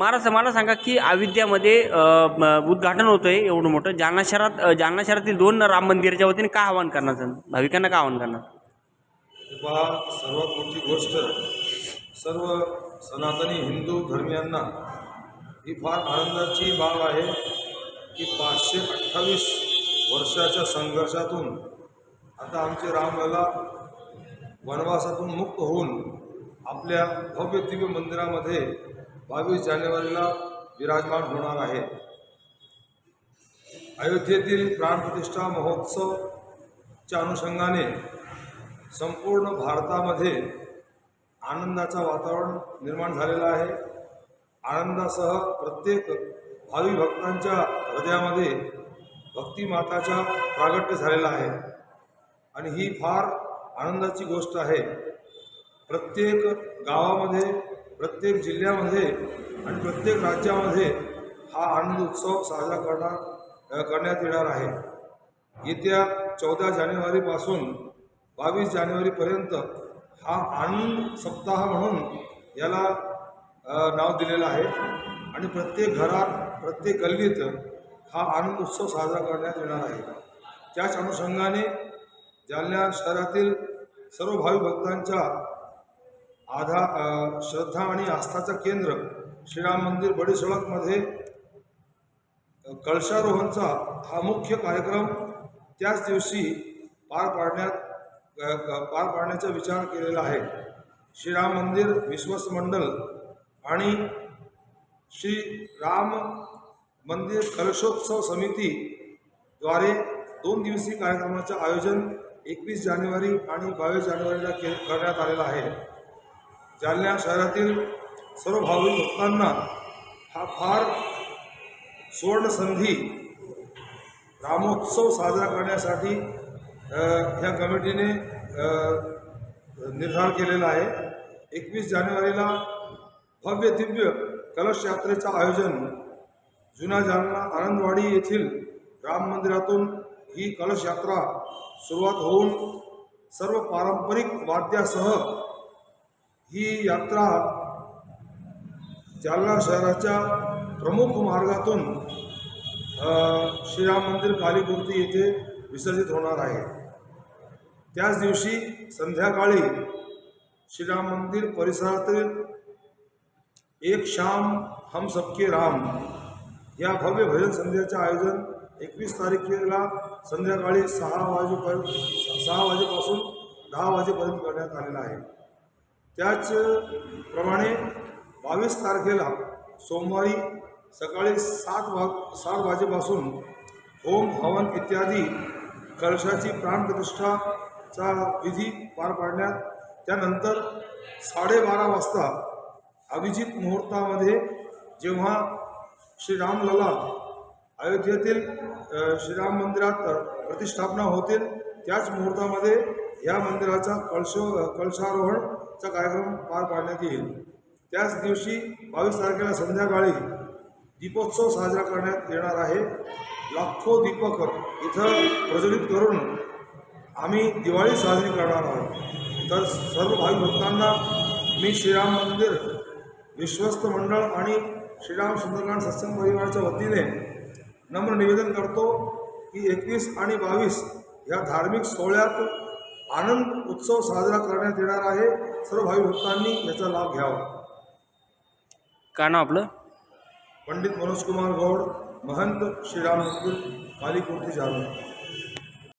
महाराज मला सांगा की अयोध्यामध्ये उद्घाटन होतं उद्घाटन होतंय एवढं मोठं. जालना शहरात जालना शहरातील दोन राम मंदिराच्या वतीने का आवाहन करणार भाविकांना का आवाहन करणार? पहा सर्वात मोठी गोष्ट सर्व सनातनी हिंदू धर्मियांना ही फार आनंदाची बाब आहे की पाचशे अठ्ठावीस वर्षाच्या संघर्षातून आता आमचे रामलला वनवासातून मुक्त होऊन आपल्या भव्य दिव्य मंदिरामध्ये बावीस जानेवारीला विराजमान होणार आहे. अयोध्येतील प्राणप्रतिष्ठा महोत्सवच्या अनुषंगाने संपूर्ण भारतामध्ये आनंदाचं वातावरण निर्माण झालेलं आहे. आनंदासह प्रत्येक भावी भक्तांच्या हृदयामध्ये भक्तिमाताचा प्रागट्य झालेला आहे. आणि ही फार आनंदाची गोष्ट आहे. प्रत्येक गावामध्ये प्रत्येक जिल्ह्यामध्ये आणि प्रत्येक राज्यामध्ये हा आनंद उत्सव साजरा करणार करण्यात येणार आहे. येत्या चौदा जानेवारीपासून बावीस जानेवारीपर्यंत हा आनंद सप्ताह म्हणून याला नाव दिलेलं आहे. आणि प्रत्येक घरात प्रत्येक गल्लीत हा आनंद उत्सव साजरा करण्यात येणार आहे. त्याच अनुषंगाने जालना शहरातील सर्व भावी भक्तांच्या आधा श्रद्धा आणि आस्थाचं केंद्र श्रीराम मंदिर बडी सडकमध्ये कळशारोहणचा हा मुख्य कार्यक्रम त्याच दिवशी पार पाडण्यात क- पार पाडण्याचा विचार केलेला आहे. श्रीराम मंदिर विश्वस्त मंडळ आणि श्री राम मंदिर कलशोत्सव समितीद्वारे दोन दिवसीय कार्यक्रमाचं आयोजन एकवीस जानेवारी आणि बावीस जानेवारीला के करण्यात आलेलं आहे. जालना शहरातील सर्व भाविक भक्तांना हा फार सुवर्णसंधी रामोत्सव साजरा करण्यासाठी ह्या कमिटीने निर्धार केलेला आहे. एकवीस जानेवारीला भव्य दिव्य कलश यात्रेचं आयोजन जुना जालना आनंदवाडी येथील राम मंदिरातून ही कलश यात्रा सुरुवात होऊन सर्व पारंपरिक वाद्यासह ही यात्रा जालना शहराच्या प्रमुख मार्गातून श्रीराम मंदिर कालीपूर्ती येथे विसर्जित होणार आहे. त्याच दिवशी संध्याकाळी श्रीराम मंदिर परिसरातील एक श्याम हम सबके राम या भव्य भजन संध्याचे आयोजन एकवीस तारखेला संध्याकाळी सहा वाजेपर्यंत सहा वाजेपासून दहा वाजेपर्यंत करण्यात आलेलं आहे. त्याचप्रमाणे बावीस तारखेला सोमवारी सकाळी सात वा सात वाजेपासून होम हवन इत्यादी कलशाची प्राणप्रतिष्ठाचा विधी पार पाडण्यात त्यानंतर साडेबारा वाजता अभिजित मुहूर्तामध्ये जेव्हा श्रीरामलला अयोध्येतील श्रीराम मंदिरात प्रतिष्ठापना होतील त्याच मुहूर्तामध्ये या मंदिराचा कळश कळशारोहणचा कार्यक्रम पार पाडण्यात येईल. त्याच दिवशी बावीस तारखेला संध्याकाळी दीपोत्सव साजरा करण्यात येणार आहे. लाखो दीपक इथं प्रज्वलित करून आम्ही दिवाळी साजरी करणार आहोत. तर सर्व भाविक भक्तांना मी श्रीराम मंदिर विश्वस्त मंडळ आणि श्रीराम सुंदरकांड सत्संग परिवाराच्या वतीने नम्र निवेदन करतो की एकवीस आणि बावीस या धार्मिक सोहळ्यात आनंद उत्सव साजरा करण्यात येणार आहे. सर्व भाविक भक्तांनी याचा लाभ घ्यावा. काय नाव आपलं? पंडित मनोज कुमार गौड महंत श्रीराम मंदिर कालीपूर्ती जालना.